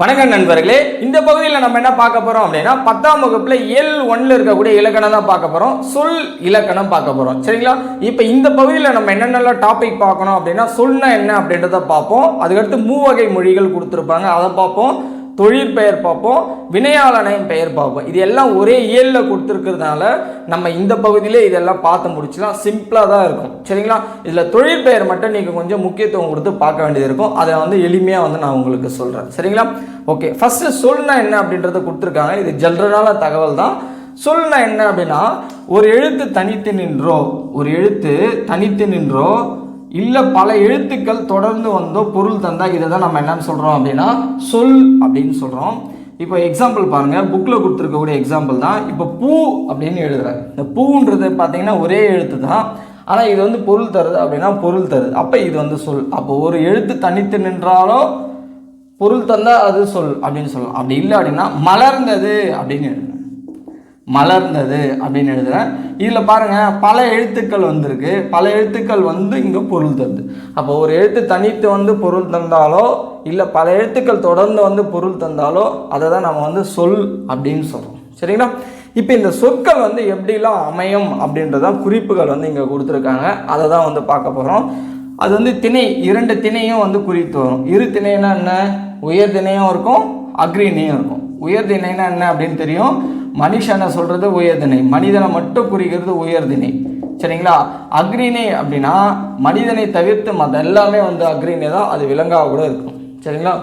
வணக்கம் நண்பர்களே இந்த பகுதியில் நம்ம என்ன பார்க்க போகிறோம் அப்படின்னா பத்தாம் வகுப்பில் எல் ஒன்ல இருக்கக்கூடிய இலக்கணம் தான் பார்க்க போகிறோம் சொல் இலக்கணம் பார்க்க போகிறோம் சரிங்களா? இப்போ இந்த பகுதியில் நம்ம என்னென்னலாம் டாபிக் பார்க்கணும் அப்படின்னா சொல்னா என்ன அப்படின்றத பார்ப்போம். அதுக்கடுத்து மூவகை மொழிகள் கொடுத்துருப்பாங்க. அதை பார்ப்போம். தொழில் பெயர் பார்ப்போம் வினையாளனையும் பெயர் பார்ப்போம். இது எல்லாம் ஒரே இயலில் கொடுத்துருக்கிறதுனால நம்ம இந்த பகுதியிலே இதெல்லாம் பார்த்து முடிச்சுலாம் சிம்பிளாக தான் இருக்கும். சரிங்களா? இதில் தொழில் பெயர் மட்டும் நீங்கள் கொஞ்சம் முக்கியத்துவம் கொடுத்து பார்க்க வேண்டியது இருக்கும். அதை வந்து எளிமையாக வந்து நான் உங்களுக்கு சொல்கிறேன் சரிங்களா? ஓகே. ஃபஸ்ட்டு சொல்னா என்ன அப்படின்றத கொடுத்துருக்காங்க. இது ஜென்ரலான தகவல் தான். சொல்னா என்ன அப்படின்னா ஒரு எழுத்து தனித்து நின்றோ ஒரு எழுத்து தனித்து நின்றோ இல்லை பல எழுத்துக்கள் தொடர்ந்து வந்தோ பொருள் தந்தால் இதை தான் நம்ம என்னன்னு சொல்கிறோம் அப்படின்னா சொல் அப்படின்னு சொல்கிறோம் இப்போ எக்ஸாம்பிள் பாருங்கள் புக்கில் கொடுத்துருக்கக்கூடிய எக்ஸாம்பிள் தான். இப்போ பூ அப்படின்னு எழுதுகிறேன் இந்த பூன்றது பார்த்தீங்கன்னா ஒரே எழுத்து தான் ஆனால் இது வந்து பொருள் தருது அப்படின்னா பொருள் தருது. அப்போ இது வந்து சொல். அப்போ ஒரு எழுத்து தனித்து நின்றாலோ பொருள் தந்தால் அது சொல் அப்படின்னு சொல்லலாம். அப்படி இல்லை அப்படின்னா மலர்ந்தது அப்படின்னு மலர்ந்தது அப்படின்னு எழுதுகிறேன் இதில் பாருங்கள் பல எழுத்துக்கள் வந்திருக்கு. பல எழுத்துக்கள் வந்து இங்கே பொருள் தருது அப்போ ஒரு எழுத்து தனித்து வந்து பொருள் தந்தாலோ இல்லை பல எழுத்துக்கள் தொடர்ந்து வந்து பொருள் தந்தாலோ அதை தான் நம்ம வந்து சொல் அப்படின்னு சொல்கிறோம் சரிங்களா? இப்போ இந்த சொற்கள் வந்து எப்படிலாம் அமையும் அப்படின்றதான் குறிப்புகள் வந்து இங்கே கொடுத்துருக்காங்க. அதை தான் வந்து பார்க்க போகிறோம் அது வந்து திணை இரண்டு திணையும் வந்து குறித்து வரும். இரு திணைனா என்ன? உயர் திணையும் இருக்கும் அக்ரிணையும் இருக்கும். உயர் திணைனா என்ன அப்படின்னு தெரியும்? மனுஷனை சொல்கிறது உயர்தினை மனிதனை மட்டும் குறிக்கிறது உயர்தினை சரிங்களா? அக்ரிணை அப்படின்னா மனிதனை தவிர்த்து மற்ற எல்லாமே வந்து அக்ரிணை தான் அது விலங்காக கூட இருக்கும். சரிங்களா?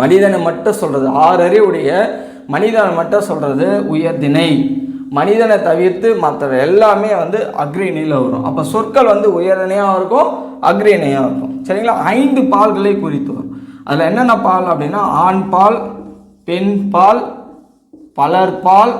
மனிதனை மட்டும் சொல்கிறது ஆறு அறிவுடைய மனிதனை மட்டும் சொல்கிறது உயர்தினை மனிதனை தவிர்த்து மற்ற எல்லாமே வந்து அக்ரிணையில் வரும். அப்போ சொற்கள் வந்து உயர்திணையாக இருக்கும் அக்ரிணையாக இருக்கும். சரிங்களா? ஐந்து பால்களை குறித்து வரும். அதில் என்னென்ன பால் அப்படின்னா ஆண் பால் பெண் பால் பலர்பால்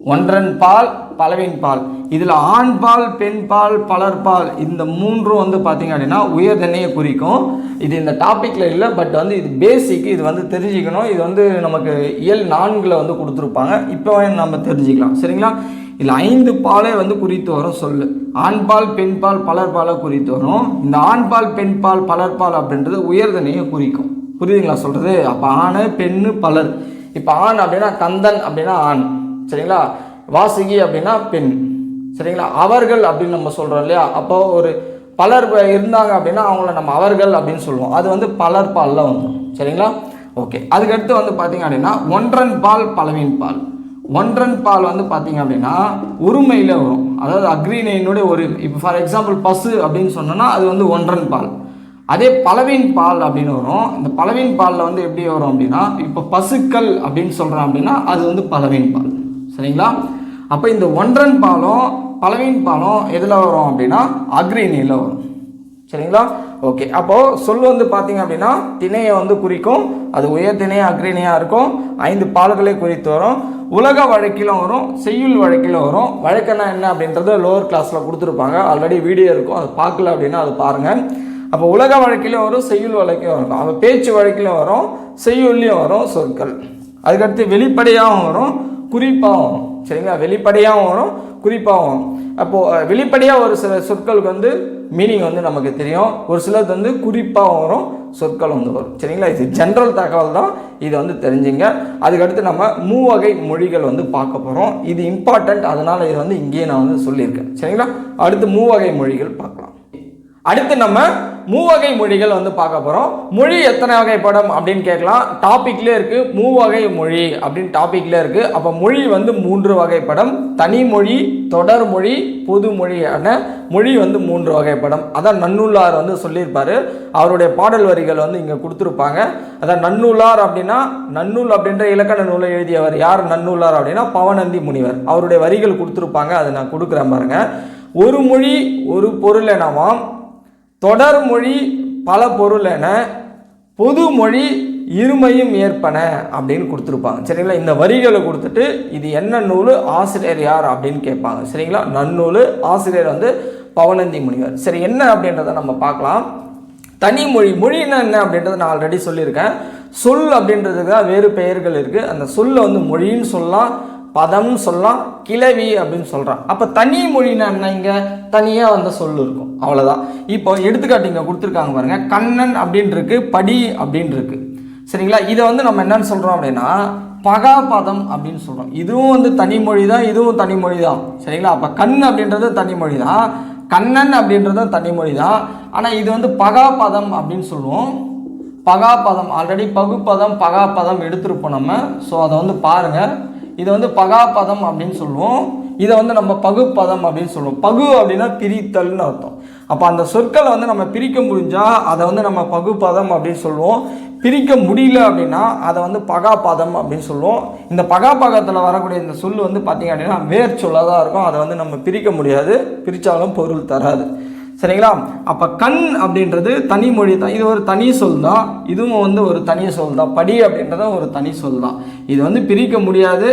ஒன்றன் பால் பலவின் பால். இதில் ஆண் பால் பெண் பால் பலர்பால் இந்த மூன்றும் வந்து பார்த்தீங்க அப்படின்னா உயர்தனையை குறிக்கும். இது இந்த டாப்பிக்கில் இல்லை பட் வந்து இது பேசிக் இது வந்து தெரிஞ்சுக்கணும். இது வந்து நமக்கு இயல் நான்கில் வந்து கொடுத்துருப்பாங்க. இப்போ நம்ம தெரிஞ்சுக்கலாம். சரிங்களா? இதில் ஐந்து பாலே வந்து குறித்து வரும் சொல்லு. ஆண் பால் பெண் பால் பலர்பாலை குறித்து வரும். இந்த ஆண் பால் பெண் பால் பலர்பால் அப்படின்றது உயர்தனையை குறிக்கும். புரியுதுங்களா சொல்கிறது அப்போ ஆண் பெண்ணு பலர். இப்போ ஆண் அப்படின்னா கந்தன் அப்படின்னா ஆண். சரிங்களா? வாசுகி அப்படின்னா பெண். சரிங்களா? அவர்கள் அப்படின்னு நம்ம சொல்கிறோம் இல்லையா? அப்போ ஒரு பலர் இருந்தாங்க அப்படின்னா அவங்கள நம்ம அவர்கள் அப்படின்னு சொல்லுவோம். அது வந்து பலர் பாலில் வந்துடும் சரிங்களா? ஓகே. அதுக்கடுத்து வந்து பார்த்தீங்க அப்படின்னா ஒன்றன் பால் பலவின் பால். ஒன்றன் பால் வந்து பார்த்தீங்க அப்படின்னா உரிமையில் வரும். அதாவது அக்ரிணையினுடைய ஒரு இப்போ ஃபார் எக்ஸாம்பிள் பசு அப்படின்னு சொன்னோன்னா அது வந்து ஒன்றன் பால். அதே பலவின் பால் அப்படின்னு வரும். இந்த பலவின் பாலில் வந்து எப்படி வரும் அப்படின்னா இப்போ பசுக்கள் அப்படின்னு சொல்கிறோம் அப்படின்னா அது வந்து பலவின் பால். சரிங்களா? அப்போ இந்த ஒன்றன் பாலும் பலவின் பாலும் எதில் வரும் அப்படின்னா அக்ரினியில் வரும். சரிங்களா? ஓகே. அப்போது சொல் வந்து பார்த்தீங்க அப்படின்னா திணையை வந்து குறிக்கும். அது உயர் திணையா அக்ரிணியாக இருக்கும். ஐந்து பால்களை குறித்து வரும். உலக வழக்கிலும் வரும். செய்யுள் வழக்கிலும் வரும். வழக்கெல்லாம் என்ன அப்படின்றத லோவர் கிளாஸில் கொடுத்துருப்பாங்க. ஆல்ரெடி வீடியோ இருக்கும். அது பார்க்கல அப்படின்னா அது பாருங்கள் அப்போ உலக வழக்கிலும் வரும் செய்யுள் வழக்கிலும் வரும். அப்போ பேச்சு வழக்கிலும் வரும் செய்யுள்லையும் வரும் சொற்கள். அதுக்கடுத்து வெளிப்படையாகவும் வரும் குறிப்பாகவும் வரும் சரிங்களா? வெளிப்படையாகவும் வரும் குறிப்பாகவும் வரும். அப்போது வெளிப்படையாக ஒரு சில சொற்களுக்கு வந்து மீனிங் வந்து நமக்கு தெரியும். ஒரு சிலது வந்து குறிப்பாகவும் வரும் சொற்கள் வந்து வரும். சரிங்களா? இது ஜென்ரல் தகவல் தான். இதை வந்து தெரிஞ்சுங்க. அதுக்கடுத்து நம்ம மூவகை மொழிகள் வந்து பார்க்க போகிறோம் இது இம்பார்ட்டண்ட் அதனால் இது வந்து இங்கேயே நான் வந்து சொல்லியிருக்கேன். சரிங்களா? அடுத்து மூவகை மொழிகள் பார்க்கலாம். அடுத்து நம்ம மூவகை மொழிகள் வந்து பார்க்க போகிறோம் மொழி எத்தனை வகைப்படும் அப்படின்னு கேட்கலாம். டாப்பிக்லேயே இருக்குது மூவகை மொழி அப்படின்னு டாப்பிக்லேயே இருக்குது அப்போ மொழி வந்து மூன்று வகைப்படும் தனி மொழி தொடர் மொழி பொது மொழியான மொழி வந்து மூன்று வகைப்படும் அதான் நன்னூலார் வந்து சொல்லியிருப்பார். அவருடைய பாடல் வரிகள் வந்து இங்கே கொடுத்துருப்பாங்க. அதான் நன்னூலார் அப்படின்னா நன்னூல் அப்படின்ற இலக்கண நூலை எழுதியவர் யார்? நன்னூலார் அப்படின்னா பவனந்தி முனிவர். அவருடைய வரிகள் கொடுத்துருப்பாங்க. அதை நான் கொடுக்குறேன் பாருங்கள் ஒரு மொழி ஒரு பொருள் எனவாம் தொடர்மொழி பல பொருள் என பொது மொழி இருமையும் ஏற்பன அப்படின்னு கொடுத்துருப்பாங்க. சரிங்களா? இந்த வரிகளை கொடுத்துட்டு இது என்ன நூல் ஆசிரியர் யார் அப்படின்னு கேட்பாங்க. சரிங்களா? நன்னூல் ஆசிரியர் வந்து பவனந்தி முனிவர். சரி என்ன அப்படின்றத நம்ம பார்க்கலாம். தனி மொழி. மொழின்னா என்ன அப்படின்றத நான் ஆல்ரெடி சொல்லியிருக்கேன். சொல் அப்படின்றதுக்கு தான் வேறு பெயர்கள் இருக்குது அந்த சொல்லை வந்து மொழின்னு சொல்லலாம். பதம் சொல்லலாம் கிளவி அப்படின்னு சொல்கிறான் அப்போ தனி மொழினா என்ன இங்கே? தனியாக வந்த சொல் இருக்கும். அவ்வளோதான் இப்போ எடுத்துக்காட்டு இங்கே கொடுத்துருக்காங்க பாருங்கள் கண்ணன் அப்படின்னு இருக்கு படி அப்படின்னு இருக்கு. சரிங்களா? இதை வந்து நம்ம என்னன்னு சொல்கிறோம் அப்படின்னா பகாபதம் அப்படின்னு சொல்கிறோம் இதுவும் வந்து தனி மொழி தான் இதுவும் தனி மொழி தான் சரிங்களா? அப்போ கண் அப்படின்றது தனி மொழி தான் கண்ணன் அப்படின்றதும் தனி மொழி தான் ஆனால் இது வந்து பகாபதம் அப்படின்னு சொல்லுவோம். பகாபதம் ஆல்ரெடி பகுப்பதம் பகாபதம் எடுத்திருப்போம் நம்ம. ஸோ அதை வந்து பாருங்கள் இதை வந்து பகாபதம் அப்படின்னு சொல்லுவோம். இதை வந்து நம்ம பகுப்பதம் அப்படின்னு சொல்லுவோம். பகு அப்படின்னா பிரித்தல்னு அர்த்தம். அப்போ அந்த சொற்களை வந்து நம்ம பிரிக்க முடிஞ்சால் அதை வந்து நம்ம பகுப்பதம் அப்படின்னு சொல்லுவோம். பிரிக்க முடியல அப்படின்னா அதை வந்து பகாபதம் அப்படின்னு சொல்லுவோம். இந்த பகாபாகத்தில் வரக்கூடிய இந்த சொல் வந்து பார்த்திங்க அப்படின்னா வேர் சொல்லாக தான் இருக்கும். அதை வந்து நம்ம பிரிக்க முடியாது. பிரித்தாலும் பொருள் தராது. சரிங்களா? அப்போ கண் அப்படின்றது தனி மொழி தான். இது ஒரு தனி சொல் தான். இதுவும் வந்து ஒரு தனி சொல் தான். படி அப்படின்றதும் ஒரு தனி சொல் தான். இது வந்து பிரிக்க முடியாது.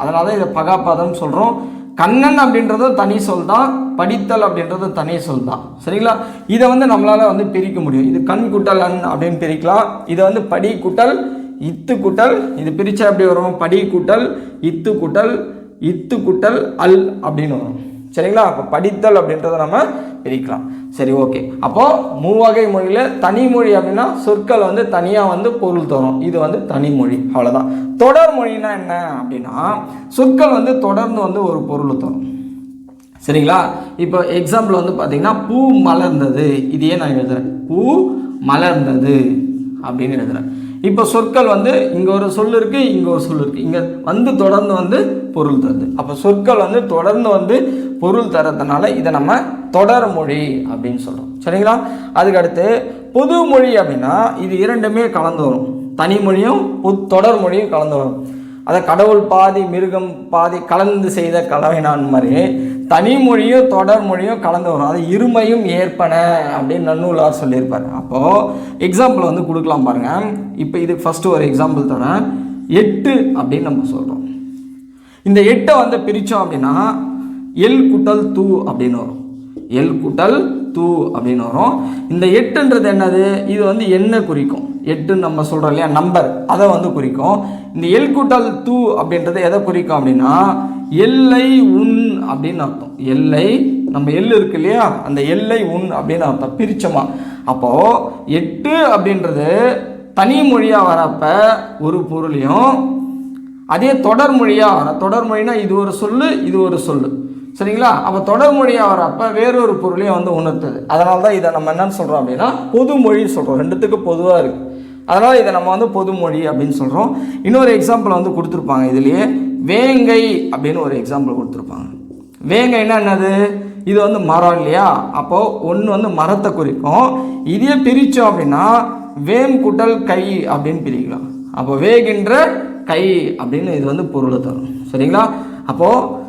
அதனால தான் இதை பகாபதம் சொல்கிறோம் கண்ணன் அப்படின்றதும் தனி சொல் தான். படித்தல் அப்படின்றதும் தனி சொல் தான். சரிங்களா? இதை வந்து நம்மளால் வந்து பிரிக்க முடியும். இது கண் குட்டல் அண் அப்படின்னு பிரிக்கலாம். இதை வந்து படி குட்டல் இத்து குட்டல். இது பிரித்தா எப்படி வரும்? படி குட்டல் இத்து குட்டல் இத்து குட்டல் அல் அப்படின்னு வரும். சரிங்களா? அப்போ படித்தல் அப்படின்றத நம்ம பிரிக்கலாம். சரி ஓகே. அப்போது மூவகை மொழியில் தனி மொழி அப்படின்னா சொற்கள் வந்து தனியாக வந்து பொருள் தரும். இது வந்து தனி மொழி. அவ்வளோதான் தொடர் மொழினா என்ன அப்படின்னா சொற்கள் வந்து தொடர்ந்து வந்து ஒரு பொருள் தரும். சரிங்களா? இப்போ எக்ஸாம்பிள் வந்து பார்த்தீங்கன்னா பூ மலர்ந்தது. இதையே நான் எழுதுகிறேன் பூ மலர்ந்தது அப்படின்னு எழுதுகிறேன் இப்போ சொற்கள் வந்து இங்கே ஒரு சொல் இருக்குது இங்கே ஒரு சொல் இருக்குது இங்கே வந்து தொடர்ந்து வந்து பொருள் தருது. அப்போ சொற்கள் வந்து தொடர்ந்து வந்து பொருள் தரதுனால இதை நம்ம தொடர் மொழி அப்படின்னு சொல்கிறோம் சரிங்களா? அதுக்கடுத்து பொது மொழி அப்படின்னா இது இரண்டுமே கலந்து வரும். தனிமொழியும் பொது தொடர் மொழியும் கலந்து வரும். அதை கடவுள் பாதி மிருகம் பாதி கலந்து செய்த கலவைனான் மாதிரி தனிமொழியும் தொடர் மொழியும் கலந்து வரும். அது இருமையும் ஏற்பன அப்படின்னு நன்னூலார் சொல்லியிருப்பார். அப்போது எக்ஸாம்பிள் வந்து கொடுக்கலாம் பாருங்கள் இப்போ இதுக்கு ஃபஸ்ட்டு ஒரு எக்ஸாம்பிள் தரேன். எட்டு அப்படின்னு நம்ம சொல்கிறோம் இந்த எட்டை வந்து பிரித்தோம் அப்படின்னா எல் குட்டல் தூ அப்படின்னு வரும். எல் குட்டல் தூ அப்படின்னு வரும். இந்த எட்டுன்றது என்னது? இது வந்து என்ன குறிக்கும். எட்டுன்னு நம்ம சொல்கிறோம் இல்லையா? நம்பர் அதை வந்து குறிக்கும். இந்த எல் குட்டல் தூ அப்படின்றது எதை குறிக்கும் அப்படின்னா எல்லை உன் அப்படின்னு அர்த்தம். எல்லை நம்ம எல் இருக்கு இல்லையா? அந்த எல்லை உன் அப்படின்னு அர்த்தம். பிரிச்சமா? அப்போது எட்டு அப்படின்றது தனி மொழியாக வரப்ப ஒரு பொருளையும் அதே தொடர் மொழியாக வர தொடர் மொழினா இது ஒரு சொல்லு இது ஒரு சொல்லு. சரிங்களா? அப்போ தொடர் மொழியாக வரப்போ வேறொரு பொருளையும் வந்து உணர்த்துது. அதனால தான் இதை நம்ம என்னன்னு சொல்கிறோம் அப்படின்னா பொது மொழி சொல்கிறோம் ரெண்டுத்துக்கு பொதுவாக இருக்குது அதனால் இதை நம்ம வந்து பொதுமொழி அப்படின்னு சொல்கிறோம் இன்னொரு எக்ஸாம்பிள் வந்து கொடுத்துருப்பாங்க இதுலேயே. வேங்கை அப்படின்னு ஒரு எக்ஸாம்பிள் கொடுத்துருப்பாங்க. வேங்கைன்னா என்னது? இது வந்து மரம் இல்லையா? அப்போது ஒன்று வந்து மரத்தை குறிக்கும். இதையே பிரித்தோம் அப்படின்னா வேம் குட்டல் கை அப்படின்னு பிரிக்கலாம். அப்போ வேகின்ற கை அப்படின்னு இது வந்து பொருளை தரும். சரிங்களா? அப்போது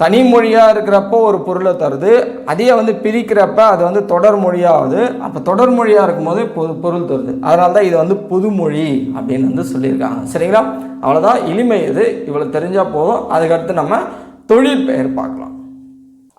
தனி மொழியாக இருக்கிறப்போ ஒரு பொருளை தருது அதையே வந்து பிரிக்கிறப்ப அது வந்து தொடர் மொழியாகுது அப்போ தொடர் மொழியாக இருக்கும்போது பொது பொருள் தருது. அதனால தான் இது வந்து புதுமொழி அப்படின்னு வந்து சொல்லியிருக்காங்க. சரிங்களா? அவ்வளோதான் எளிமை இது. இவ்வளோ தெரிஞ்சால் போதும். அதுக்கடுத்து நம்ம தொழில் பெயர் பார்க்கலாம்.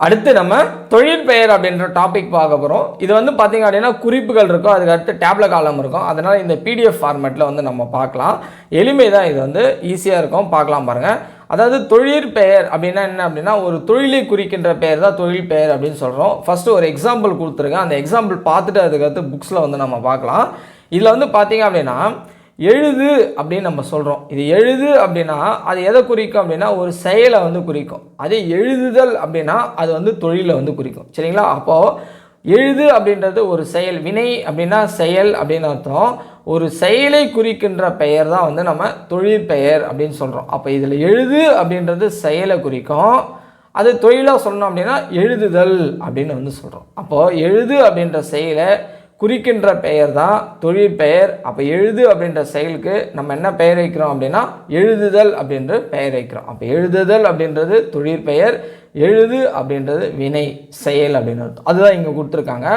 அடுத்து நம்ம தொழில் பெயர் அப்படின்ற டாபிக் பார்க்க போகிறோம் இது வந்து பார்த்திங்க அப்படின்னா குறிப்புகள் இருக்கும். அதுக்கு அடுத்து டேப்ல காலம் இருக்கும். அதனால் இந்த பிடிஎஃப் ஃபார்மேட்டில் வந்து நம்ம பார்க்கலாம். எளிமை தான் இது வந்து ஈஸியாக இருக்கும். பார்க்கலாம் பாருங்கள் அதாவது தொழில் பெயர் அப்படின்னா என்ன அப்படின்னா ஒரு தொழிலை குறிக்கின்ற பெயர் தான் தொழில் பெயர் அப்படின்னு சொல்கிறோம் ஃபஸ்ட்டு ஒரு எக்ஸாம்பிள் கொடுத்துருக்கேன். அந்த எக்ஸாம்பிள் பார்த்துட்டு அதுக்கடுத்து புக்ஸில் வந்து நம்ம பார்க்கலாம். இதில் வந்து பார்த்தீங்க அப்படின்னா எழுது அப்படின்னு நம்ம சொல்கிறோம் இது எழுது அப்படின்னா அது எதை குறிக்கும் அப்படின்னா ஒரு செயலை வந்து குறிக்கும். அதே எழுதுதல் அப்படின்னா அது வந்து தொழிலை வந்து குறிக்கும். சரிங்களா? அப்போது எழுது அப்படின்றது ஒரு செயல் வினை அப்படின்னா செயல் அப்படின்னு அர்த்தம். ஒரு செயலை குறிக்கின்ற பெயர் தான் வந்து நம்ம தொழிற்பெயர் அப்படின்னு சொல்கிறோம் அப்போ இதில் எழுது அப்படின்றது செயலை குறிக்கும். அது தொழிலாக சொல்லணும் அப்படின்னா எழுதுதல் அப்படின்னு வந்து சொல்கிறோம் அப்போது எழுது அப்படின்ற செயலை குறிக்கின்ற பெயர் தான் தொழில் பெயர். அப்போ எழுது அப்படின்ற செயலுக்கு நம்ம என்ன பெயர் வைக்கிறோம் அப்படின்னா எழுதுதல் அப்படின்ற பெயர் வைக்கிறோம். அப்போ எழுதுதல் அப்படின்றது தொழிற்பெயர் எழுது அப்படின்றது வினை செயல் அப்படின்னு அர்த்தம். அதுதான் இங்கே கொடுத்துருக்காங்க.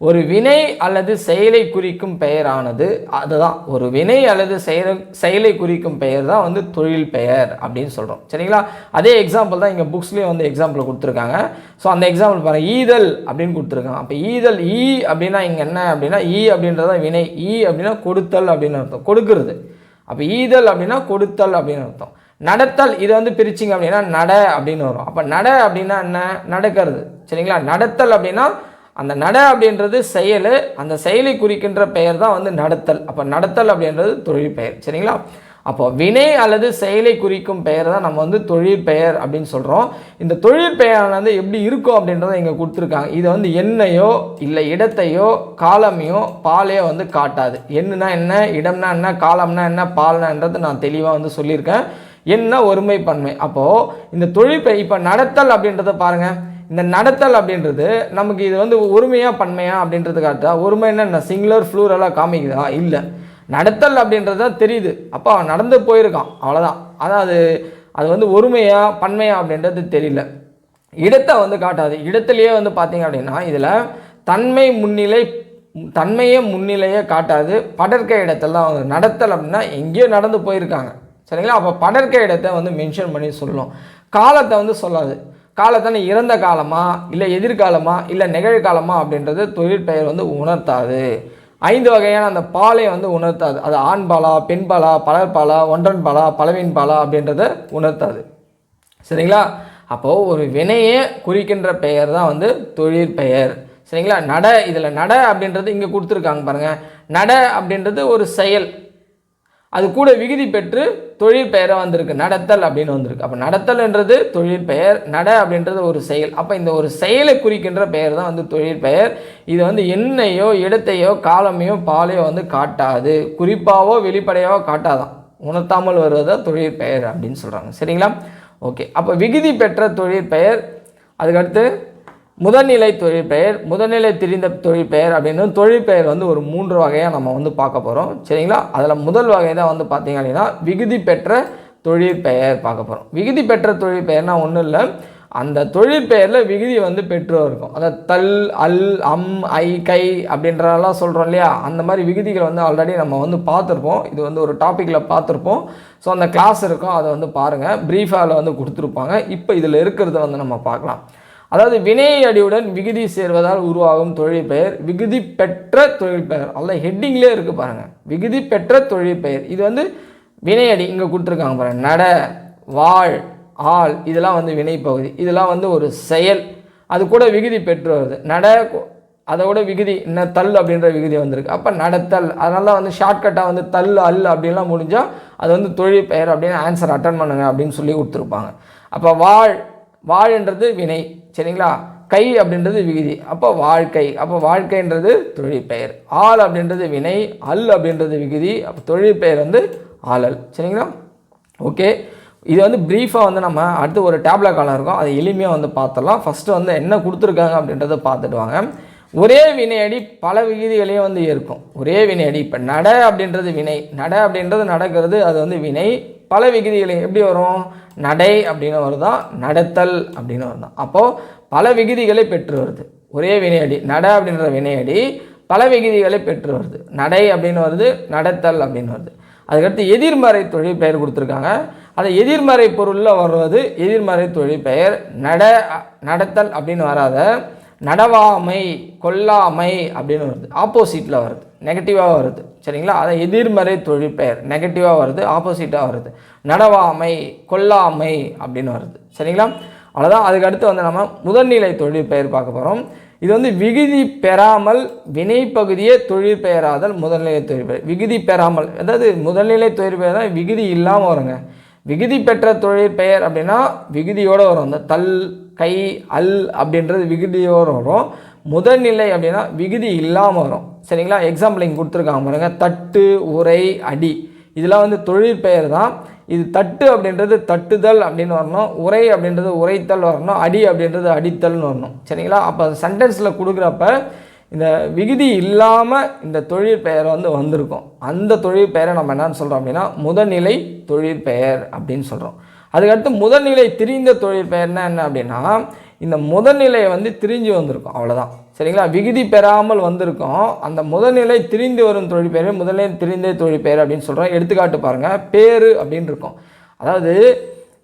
ஒரு வினை அல்லது செயலை குறிக்கும் பெயரானது அதுதான். ஒரு வினை அல்லது செயல் செயலை குறிக்கும் பெயர் தான் வந்து தொழில் பெயர் அப்படின்னு சொல்கிறோம் சரிங்களா? அதே எக்ஸாம்பிள் தான் இங்கே புக்ஸ்லேயும் வந்து எக்ஸாம்பிள் கொடுத்துருக்காங்க. ஸோ அந்த எக்ஸாம்பிள் பாருங்கள் ஈதல் அப்படின்னு கொடுத்துருக்காங்க. அப்போ ஈதல் ஈ அப்படின்னா இங்கே என்ன அப்படின்னா ஈ அப்படின்றத வினை. ஈ அப்படின்னா கொடுத்தல் அப்படின்னு அர்த்தம். கொடுக்கறது. அப்போ ஈதல் அப்படின்னா கொடுத்தல் அப்படின்னு அர்த்தம். நடத்தல் இதை வந்து பிரிச்சிங்க அப்படின்னா நட அப்படின்னு வரும். அப்போ நட அப்படின்னா என்ன? நடக்கிறது. சரிங்களா? நடத்தல் அப்படின்னா அந்த நட அப்படின்றது செயல் அந்த செயலை குறிக்கின்ற பெயர் தான் வந்து நடத்தல். அப்போ நடத்தல் அப்படின்றது தொழில் பெயர் சரிங்களா? அப்போ வினை அல்லது செயலை குறிக்கும் பெயர் தான் நம்ம வந்து தொழில் பெயர் அப்படின்னு சொல்கிறோம் இந்த தொழில் பெயரானது எப்படி இருக்கும் அப்படின்றத இங்கே கொடுத்துருக்காங்க. இது வந்து எண்ணையோ இல்லை இடத்தையோ காலமையோ பாலையோ வந்து காட்டாது. என்னன்னா என்ன இடம்னா என்ன காலம்னா என்ன பால்னான்றது நான் தெளிவாக வந்து சொல்லியிருக்கேன். என்ன ஒருமை பன்மை அப்போது இந்த தொழில் இப்போ நடத்தல் அப்படின்றத பாருங்கள் இந்த நடத்தல் அப்படின்றது நமக்கு இது வந்து ஒருமையா பன்மையா அப்படின்றது காட்டா ஒருமை என்ன? சிங்குலர் ஃப்ளூரலாக காமிக்குதா? இல்லை. நடத்தல் அப்படின்றது தான் தெரியுது. அப்போ அவன் நடந்து போயிருக்கான். அவ்வளோதான் ஆனால் அது அது வந்து ஒருமையா பன்மையா அப்படின்றது தெரியல. இடத்தை வந்து காட்டாது. இடத்துலையே வந்து பார்த்தீங்க அப்படின்னா இதில் தன்மை முன்னிலை தன்மையே முன்னிலையே காட்டாது. படற்கை இடத்துல தான் அவங்க நடத்தல் அப்படின்னா எங்கேயோ நடந்து போயிருக்காங்க. சரிங்களா? அப்போ படற்கை இடத்தை வந்து மென்ஷன் பண்ணி சொல்லணும். காலத்தை வந்து சொல்லாது. காலத்தனை இறந்த காலமா இல்லை எதிர்காலமா இல்லை நிகழ்காலமா அப்படின்றது தொழிற்பெயர் வந்து உணர்த்தாது. ஐந்து வகையான அந்த பாலை வந்து உணர்த்தாது. அது ஆண் பாலா பெண் பாலா பலர் பாலா ஒன்றன் பாலா பலவின் பாலா அப்படின்றத உணர்த்தாது. சரிங்களா? அப்போது ஒரு வினையே குறிக்கின்ற பெயர் தான் வந்து தொழிற்பெயர் சரிங்களா? நட இதில் நட அப்படின்றது இங்கே கொடுத்துருக்காங்க பாருங்கள் நட அப்படின்றது ஒரு செயல். அது கூட விகுதி பெற்று தொழில் பெயராக வந்திருக்கு. நடத்தல் அப்படின்னு வந்திருக்கு. அப்போ நடத்தல்ன்றது தொழில் பெயர் நட அப்படின்றது ஒரு செயல். அப்போ இந்த ஒரு செயலை குறிக்கின்ற பெயர் தான் வந்து தொழில் பெயர். இது வந்து எண்ணையோ இடத்தையோ காலமையோ பாலையோ வந்து காட்டாது. குறிப்பாவோ வெளிப்படையாவோ காட்டாதான். உணர்த்தாமல் வருவதை தொழில் பெயர் அப்படின்னு சொல்கிறாங்க சரிங்களா? ஓகே. அப்போ விகுதி பெற்ற தொழில் பெயர் அதுக்கடுத்து முதல்நிலை தொழிற்பெயர் முதல்நிலை தெரிந்த தொழிற்பெயர் அப்படின்னு தொழிற்பெயர் வந்து ஒரு மூன்று வகையாக நம்ம வந்து பார்க்க போகிறோம் சரிங்களா? அதில் முதல் வகை தான் வந்து பார்த்தீங்க அப்படின்னா விகுதி பெற்ற தொழிற்பெயர் பார்க்க போகிறோம் விகுதி பெற்ற தொழிற்பெயர்னால் ஒன்றும் இல்லை. அந்த தொழிற்பெயரில் விகுதி வந்து பெற்றோர் இருக்கும். அதாவது தல் அல் அம் ஐ கை அப்படின்றதெல்லாம் சொல்கிறோம் இல்லையா? அந்த மாதிரி விகுதிகளை வந்து ஆல்ரெடி நம்ம வந்து பார்த்துருப்போம். இது வந்து ஒரு டாப்பிக்கில் பார்த்துருப்போம். ஸோ அந்த கிளாஸ் இருக்கும். அதை வந்து பாருங்கள் ப்ரீஃபாவில் வந்து கொடுத்துருப்பாங்க. இப்போ இதில் இருக்கிறத வந்து நம்ம பார்க்கலாம். அதாவது வினை அடியுடன் விகுதி சேர்வதால் உருவாகும் தொழில் பெயர் விகுதி பெற்ற தொழில் பெயர் அல்ல ஹெட்டிங்லேயே இருக்குது பாருங்கள் விகுதி பெற்ற தொழில் பெயர் இது வந்து வினை அடி இங்கே கொடுத்துருக்காங்க பாருங்கள் நட வாழ் ஆள் இதெல்லாம் வந்து வினைப்பகுதி. இதெல்லாம் வந்து ஒரு செயல். அது கூட விகுதி பெற்று வருது. நட அதோட விகுதி என்ன தல் அப்படின்ற விகுதி வந்திருக்கு. அப்போ நடத்தல் அதனால வந்து ஷார்ட்கட்டாக வந்து தல் அல் அப்படின்லாம் முடிஞ்சால் அது வந்து தொழில் பெயர் அப்படின்னு ஆன்சர் அட்டன் பண்ணுங்க அப்படின்னு சொல்லி கொடுத்துருப்பாங்க. அப்போ வாழ் வாழ்ன்றது வினை. சரிங்களா? கை அப்படின்றது விகுதி. அப்போ வாழ்க்கை. அப்போ வாழ்க்கைன்றது தொழிற்பெயர். ஆள் அப்படின்றது வினை அல் அப்படின்றது விகுதி. அப்போ தொழிற்பெயர் வந்து ஆளல். சரிங்களா? ஓகே. இது வந்து ப்ரீஃபாக வந்து நம்ம அடுத்து ஒரு டேப்லெட் காலம் இருக்கும். அதை எளிமையாக வந்து பார்த்துடலாம். ஃபஸ்ட்டு வந்து என்ன கொடுத்துருக்காங்க அப்படின்றத பார்த்துட்டு வாங்க. ஒரே வினையடி பல விகுதிகளையும் வந்து இருக்கும் ஒரே வினையடி. இப்போ நட அப்படின்றது வினை. நட அப்படின்றது நடக்கிறது. அது வந்து வினை. பல விகுதிகளையும் எப்படி வரும்? நடை அப்படின்னு வருதான் நடத்தல் அப்படின்னு வருதான் அப்போது பல விகுதிகளை பெற்று வருது. ஒரே வினையடி நட அப்படின்ற வினையடி பல விகுதிகளை பெற்று வருது. நடை அப்படின்னு வருது நடத்தல் அப்படின்னு வருது. அதுக்கடுத்து எதிர்மறை தொழில் பெயர் கொடுத்துருக்காங்க. அந்த எதிர்மறை பொருளில் வருவது எதிர்மறை தொழில் பெயர் நட நடத்தல் அப்படின்னு வராத நடவாமை கொல்லாமை அப்படின்னு வருது. ஆப்போசிட்டில் வருது. நெகட்டிவாக வருது. சரிங்களா? அதை எதிர்மறை தொழிற்பெயர். நெகட்டிவாக வருது ஆப்போசிட்டாக வருது. நடவாமை கொல்லாமை அப்படின்னு வருது. சரிங்களா? அவ்வளோதான் அதுக்கு அடுத்து வந்து நம்ம முதல்நிலை தொழிற்பெயர் பார்க்க போகிறோம் இது வந்து விகுதி பெறாமல் வினைப்பகுதியே தொழிற்பெயராதல் முதல்நிலை தொழிற்பெயர். விகுதி பெறாமல் அதாவது முதல்நிலை தொழிற்பெயர் தான் விகுதி இல்லாமல் வருங்க. விகுதி பெற்ற தொழிற்பெயர் அப்படின்னா விகுதியோடு வரும். அந்த தல் கை அல் அப்படின்றது விகுதியோடு வரும். முதல்நிலை அப்படின்னா விகுதி இல்லாமல் வரும். சரிங்களா? எக்ஸாம்பிள் இங்கே கொடுத்துருக்காங்க பாருங்கள் தட்டு உரை அடி. இதெல்லாம் வந்து தொழிற்பெயர் தான். இது தட்டு அப்படின்றது தட்டுதல் அப்படின்னு வரணும். உரை அப்படின்றது உரைத்தல் வரணும். அடி அப்படின்றது அடித்தல்னு வரணும். சரிங்களா? அப்போ சென்டென்ஸில் கொடுக்குறப்ப இந்த விகுதி இல்லாமல் இந்த தொழில் பெயர் வந்து வந்திருக்கும். அந்த தொழில் பெயரை நம்ம என்னன்னு சொல்கிறோம் அப்படின்னா முதல்நிலை தொழிற்பெயர் அப்படின்னு சொல்கிறோம் அதுக்கடுத்து முதல்நிலை திரிந்த தொழில் பெயர்னா என்ன அப்படின்னா இந்த முதல்நிலையை வந்து திரிஞ்சு வந்திருக்கும். அவ்வளோதான் சரிங்களா? விகுதி பெறாமல் வந்திருக்கும். அந்த முதல்நிலை திரிந்து வரும் தொழிற்பெயர் முதல்நிலை திரிந்த தொழிற்பெயர் அப்படின்னு சொல்கிறோம் எடுத்துக்காட்டு பாருங்கள் பேரு அப்படின்னு இருக்கும். அதாவது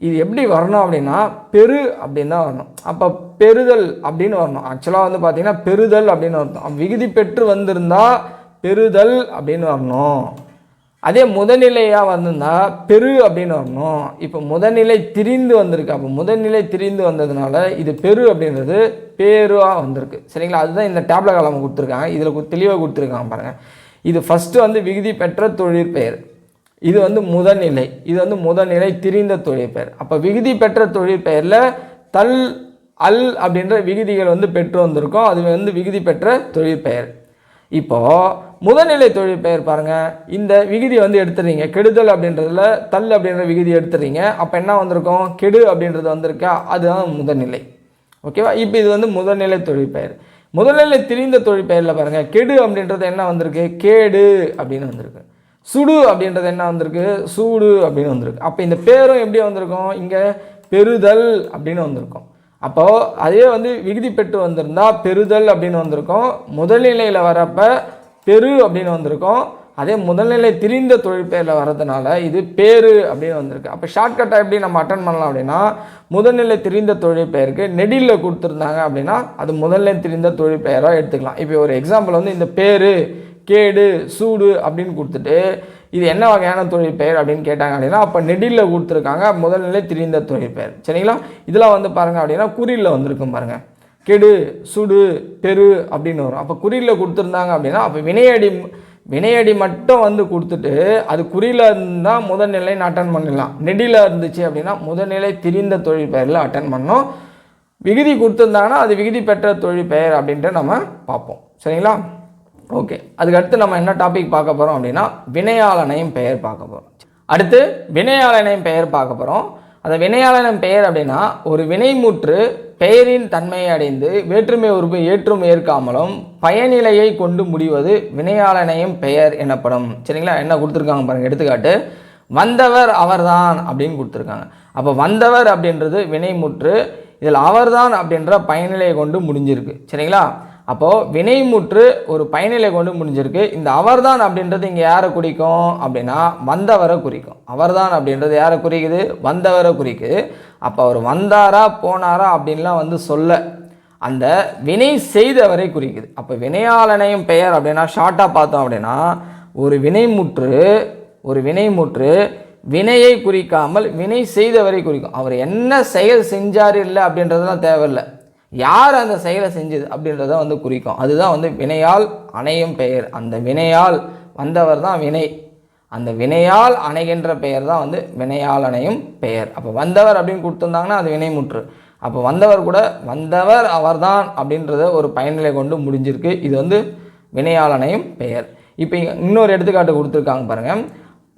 இது எப்படி வரணும் அப்படின்னா பெரு அப்படின்னு தான் வரணும். அப்போ பெறுதல் அப்படின்னு வரணும். ஆக்சுவலாக வந்து பார்த்தீங்கன்னா பெறுதல் அப்படின்னு வரணும் விகுதி பெற்று வந்திருந்தால் பெறுதல் அப்படின்னு வரணும். அதே முதநிலையாக வந்திருந்தா பெரு அப்படின்னு வரணும். இப்போ முதநிலை திரிந்து வந்திருக்கு. அப்போ முதநிலை திரிந்து வந்ததுனால இது பெரு அப்படின்றது பேருவாக வந்திருக்கு. சரிங்களா? அதுதான் இந்த டேப்ல காலம் கொடுத்துருக்காங்க. இதில் தெளிவாக கொடுத்துருக்காங்க பாருங்கள் இது ஃபஸ்ட்டு வந்து விகுதி பெற்ற தொழிற்பெயர். இது வந்து முதல்நிலை. இது வந்து முதல்நிலை திரிந்த தொழிற்பெயர். அப்போ விகுதி பெற்ற தொழிற்பெயரில் தல் அல் அப்படின்ற விகுதிகள் வந்து பெற்று வந்திருக்கோம். அது வந்து விகுதி பெற்ற தொழிற்பெயர். இப்போது முதல்நிலை தொழிற்பெயர் பாருங்கள் இந்த விகுதி வந்து எடுத்துறீங்க. கெடுதல் அப்படின்றதுல தல் அப்படின்ற விகுதி எடுத்துறீங்க. அப்போ என்ன வந்திருக்கோம்? கெடு அப்படின்றது வந்திருக்கா. அதுதான் முதல்நிலை. ஓகேவா? இப்போ இது வந்து முதல்நிலை தொழிற்பெயர். முதல்நிலை திரிந்த தொழிற்பெயரில் பாருங்கள் கெடு அப்படின்றது என்ன வந்திருக்கு? கேடு அப்படின்னு வந்திருக்கு. சுடு அப்படின்றது என்ன வந்திருக்கு? சூடு அப்படின்னு வந்திருக்கு. அப்போ இந்த பேரும் எப்படி வந்திருக்கும்? இங்கே பெறுதல் அப்படின்னு வந்திருக்கும். அப்போது அதே வந்து விகுதி பெற்று வந்திருந்தால் பெறுதல் அப்படின்னு வந்திருக்கும். முதல்நிலையில் வரப்ப பெரு அப்படின்னு வந்திருக்கும். அதே முதல்நிலை திரிந்த தொழிற்பெயரில் வர்றதுனால இது பேரு அப்படின்னு வந்திருக்கு. அப்போ ஷார்ட்கட்டாக எப்படி நம்ம அட்டன் பண்ணலாம் அப்படின்னா முதல்நிலை திரிந்த தொழிற்பெயருக்கு நெடியில் கொடுத்துருந்தாங்க அப்படின்னா அது முதல்நிலை திரிந்த தொழிற்பெயராக எடுத்துக்கலாம். இப்போ ஒரு எக்ஸாம்பிள் வந்து இந்த பேரு கேடு சூடு அப்படின்னு கொடுத்துட்டு இது என்ன வகையான தொழில் பெயர் அப்படின்னு கேட்டாங்க அப்படின்னா அப்போ நெடிலில் கொடுத்துருக்காங்க. முதல்நிலை திரிந்த தொழிற்பெயர் சரிங்களா? இதெல்லாம் வந்து பாருங்கள் அப்படின்னா குறியில் வந்திருக்கும் பாருங்கள் கெடு சுடு பெரு அப்படின்னு வரும். அப்போ குறியில் கொடுத்துருந்தாங்க அப்படின்னா அப்போ வினையடி வினையடி மட்டும் வந்து கொடுத்துட்டு அது குறியில் இருந்தால் முதல்நிலை அட்டன் பண்ணிடலாம் நெடியில் இருந்துச்சு அப்படின்னா முதல்நிலை திரிந்த தொழிற்பெயரில் அட்டன் பண்ணோம் விகுதி கொடுத்துருந்தாங்கன்னா அது விகுதி பெற்ற தொழிற்பெயர் அப்படின்ட்டு நம்ம பார்ப்போம். சரிங்களா? ஓகே அதுக்கடுத்து நம்ம என்ன டாபிக் பார்க்க போகிறோம் அப்படின்னா வினையாளனையும் பெயர் பார்க்க போகிறோம் அடுத்து வினையாளனையும் பெயர் பார்க்க போகிறோம் அந்த வினையாளனின் பெயர் அப்படின்னா ஒரு வினைமுற்று பெயரின் தன்மையை அடைந்து வேற்றுமை உறுப்பு ஏற்றும் ஏற்காமலும் பயனிலையை கொண்டு முடிவது வினையாளனையும் பெயர் எனப்படும். சரிங்களா? என்ன கொடுத்துருக்காங்க பாருங்கள் எடுத்துக்காட்டு. வந்தவர் அவர்தான் அப்படின்னு கொடுத்துருக்காங்க. அப்போ வந்தவர் அப்படின்றது வினைமுற்று இதில் அவர்தான் அப்படின்ற பயனிலையை கொண்டு முடிஞ்சிருக்கு. சரிங்களா? அப்போது வினைமுற்று ஒரு பயனிலை கொண்டு முடிஞ்சிருக்கு. இந்த அவர்தான் அப்படின்றது இங்கே யாரை குறிக்கும்? அப்படின்னா வந்தவரை குறிக்கும். அவர்தான் அப்படின்றது யாரை குறிக்குது? வந்தவரை குறிக்குது. அப்போ அவர் வந்தாரா போனாரா அப்படின்லாம் வந்து சொல்ல. அந்த வினை செய்தவரை குறிக்குது. அப்போ வினையாளனையும் பெயர் அப்படின்னா ஷார்ட்டாக பார்த்தோம் அப்படின்னா ஒரு வினைமுற்று ஒரு வினைமுற்று வினையை குறிக்காமல் வினை செய்தவரை குறிக்கும். அவர் என்ன செயல் செஞ்சார் இல்லை அப்படின்றதுலாம் தேவையில்லை. யார் அந்த செயலை செஞ்சது அப்படின்றத வந்து குறிக்கும். அதுதான் வந்து வினையால் அணையும் பெயர். அந்த வினையால் வந்தவர் தான் வினை. அந்த வினையால் அணைகின்ற பெயர் தான் வந்து வினையால் அணையும் பெயர். அப்போ வந்தவர் அப்படின்னு கொடுத்துருந்தாங்கன்னா அது வினைமுற்று அப்போ வந்தவர் கூட வந்தவர் அவர்தான் அப்படின்றத ஒரு பயனிலை கொண்டு முடிஞ்சிருக்கு. இது வந்து வினையால் அணையும் பெயர். இப்போ இன்னொரு எடுத்துக்காட்டு கொடுத்துருக்காங்க பாருங்கள்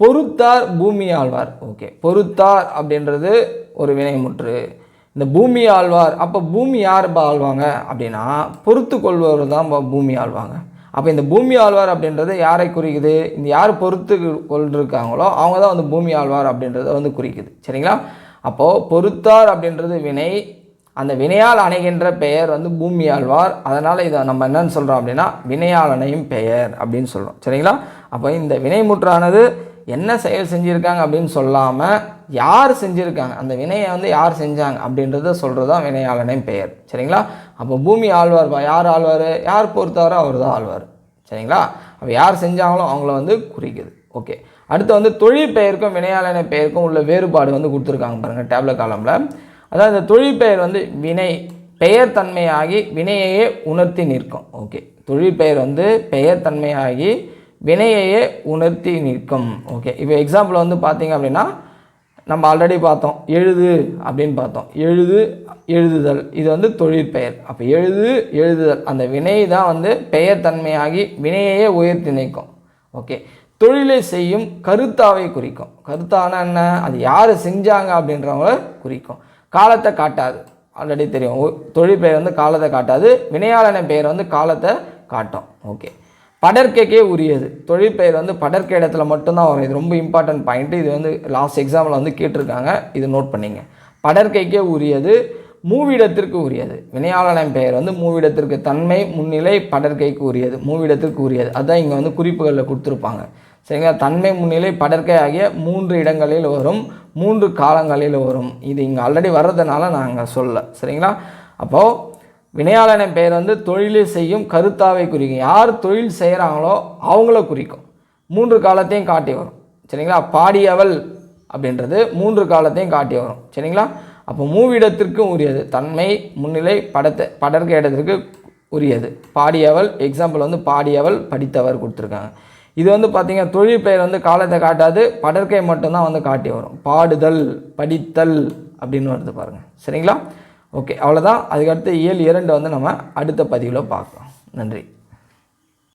பொறுத்தார் பூமி ஆழ்வார் ஓகே. பொறுத்தார் அப்படின்றது ஒரு வினைமுற்று இந்த பூமி ஆழ்வார் அப்போ பூமி யார் பா ஆழ்வாங்க? அப்படின்னா பொறுத்து கொள்வர் தான் பா பூமி ஆழ்வாங்க. அப்போ இந்த பூமி ஆழ்வார் அப்படின்றது யாரை குறிக்குது? இந்த யார் பொறுத்து கொண்டிருக்காங்களோ அவங்க தான் வந்து பூமி ஆழ்வார் அப்படின்றத வந்து குறிக்குது. சரிங்களா? அப்போது பொறுத்தார் அப்படின்றது வினை அந்த வினையால் அணைகின்ற பெயர் வந்து பூமி ஆழ்வார். அதனால் இதை நம்ம என்னென்னு சொல்கிறோம் அப்படின்னா வினையால் அணையும் பெயர் அப்படின்னு சொல்கிறோம் சரிங்களா? அப்போ இந்த வினைமுற்றானது என்ன செயல் செஞ்சுருக்காங்க அப்படின்னு சொல்லாமல் யார் செஞ்சுருக்காங்க? அந்த வினையை வந்து யார் செஞ்சாங்க? அப்படின்றத சொல்கிறது தான் வினையாளனே பெயர். சரிங்களா? அப்போ பூமி ஆழ்வார் யார் ஆழ்வார்? யார் பொறுத்தாரோ அவர் தான் ஆழ்வார். சரிங்களா? அப்போ யார் செஞ்சாங்களோ அவங்கள வந்து குறிக்குது. ஓகே. அடுத்து வந்து தொழில் பெயருக்கும் வினையாளனை பெயருக்கும் உள்ள வேறுபாடு வந்து கொடுத்துருக்காங்க பாருங்கள் டேப்லெட் காலமில் அதாவது இந்த தொழில் பெயர் வந்து வினை பெயர் தன்மையாகி வினையையே உணர்த்தி நிற்கும். ஓகே. தொழில் பெயர் வந்து பெயர் தன்மையாகி வினையையே உணர்த்தி நிற்கும். ஓகே இப்போ எக்ஸாம்பிள் வந்து பார்த்தீங்க அப்படின்னா நம்ம ஆல்ரெடி பார்த்தோம் எழுது அப்படின்னு பார்த்தோம். எழுது எழுதுதல். இது வந்து தொழிற்பெயர். அப்போ எழுது எழுதுதல். அந்த வினை தான் வந்து பெயர் தன்மையாகி வினையையே உயர்த்தி நிற்கும். ஓகே தொழிலை செய்யும் கருத்தாவை குறிக்கும். கருத்தானா என்ன? அது யார் செஞ்சாங்க அப்படின்றவங்கள குறிக்கும். காலத்தை காட்டாது. ஆல்ரெடி தெரியும். தொழில் பெயர் வந்து காலத்தை காட்டாது. வினையாளன பெயர் வந்து காலத்தை காட்டும். ஓகே படற்கைக்கே உரியது. தொழிற்பெயர் வந்து படற்கை இடத்துல மட்டும்தான் வரும். இது ரொம்ப இம்பார்ட்டன்ட் பாயிண்ட்டு இது வந்து லாஸ்ட் எக்ஸாமில் வந்து கேட்டிருக்காங்க. இது நோட் பண்ணிங்க. படற்கைக்கே உரியது மூவிடத்திற்கு உரியது. வினையாளனின் பெயர் வந்து மூவிடத்திற்கு தன்மை முன்னிலை படற்கைக்கு உரியது. மூவிடத்திற்கு உரியது. அதான் இங்கே வந்து குறிப்புகளில் கொடுத்துருப்பாங்க. சரிங்களா? தன்மை முன்னிலை படற்கை ஆகிய மூன்று இடங்களில் வரும் மூன்று காலங்களில் வரும். இது இங்கே ஆல்ரெடி வர்றதுனால நாங்கள் சொல்ல சரிங்களா? அப்போது வினையாளனின் பெயர் வந்து தொழிலை செய்யும் கருத்தாவை குறிக்கும். யார் தொழில் செய்கிறாங்களோ அவங்கள குறிக்கும். மூன்று காலத்தையும் காட்டி வரும். சரிங்களா? பாடியவள் அப்படின்றது மூன்று காலத்தையும் காட்டி வரும். சரிங்களா? அப்போ மூவிடத்திற்கும் உரியது. தன்மை முன்னிலை படத்தை படர்க்க இடத்திற்கு உரியது. பாடியவள் எக்ஸாம்பிள் வந்து பாடியவள் படித்தவர் கொடுத்துருக்காங்க. இது வந்து பார்த்திங்கன்னா தொழில் பெயர் வந்து காலத்தை காட்டாது படற்கை மட்டும்தான் வந்து காட்டி வரும். பாடுதல் படித்தல் அப்படின்னு வருது பாருங்கள் சரிங்களா? ஓகே அவ்வளோதான் அதுக்கடுத்து இயல் இரண்டு வந்து நம்ம அடுத்த பதிவில் பார்க்கலாம். நன்றி.